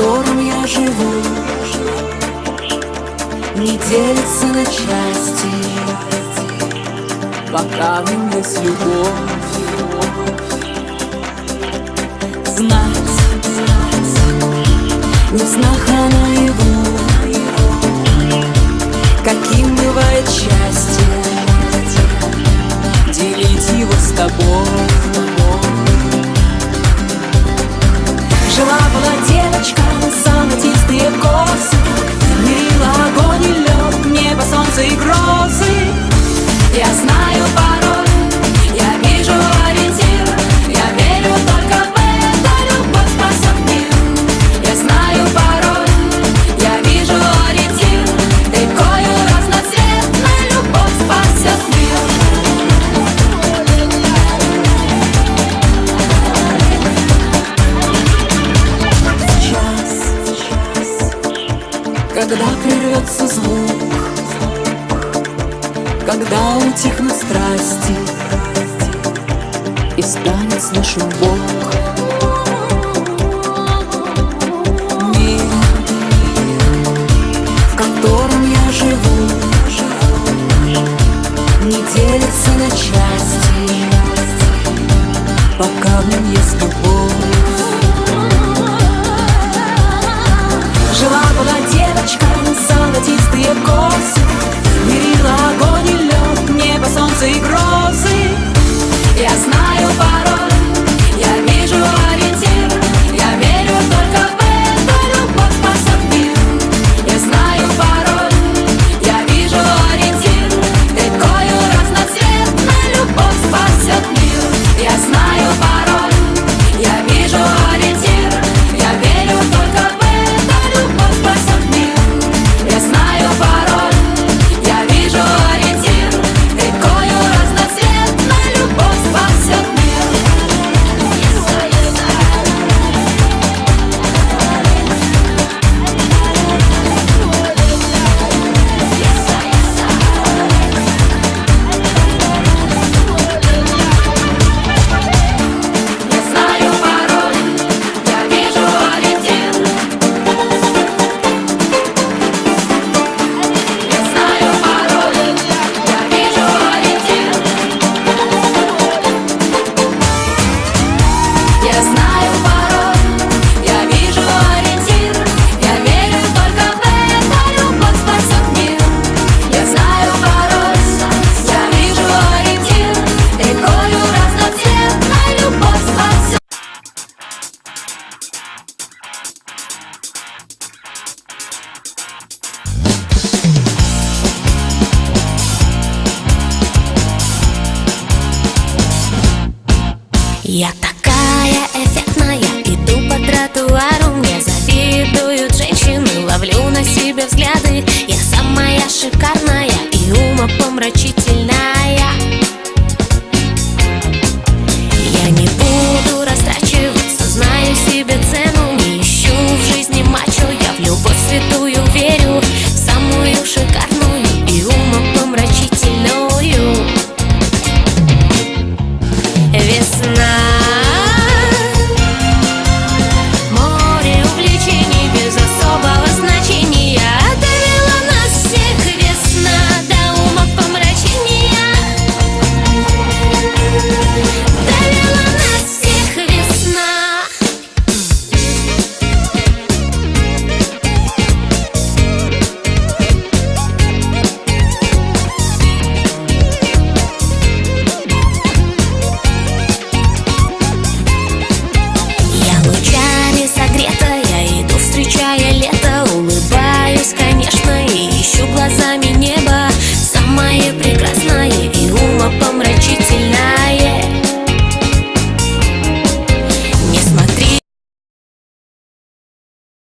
которым я живу, не делится на части, пока в нем есть любовь. Знать, не в снах, а наяву, каким бывает счастье, делить его с тобой. Когда прервется звук, когда утихнут страсти и станет слышен Бог. Мир, в котором я живу, не делится на части, пока в нем есть любовь. poco Я такая эффектная, иду по тротуару Мне завидуют женщины, ловлю на себе взгляды. Я самая шикарная и умопомрачительная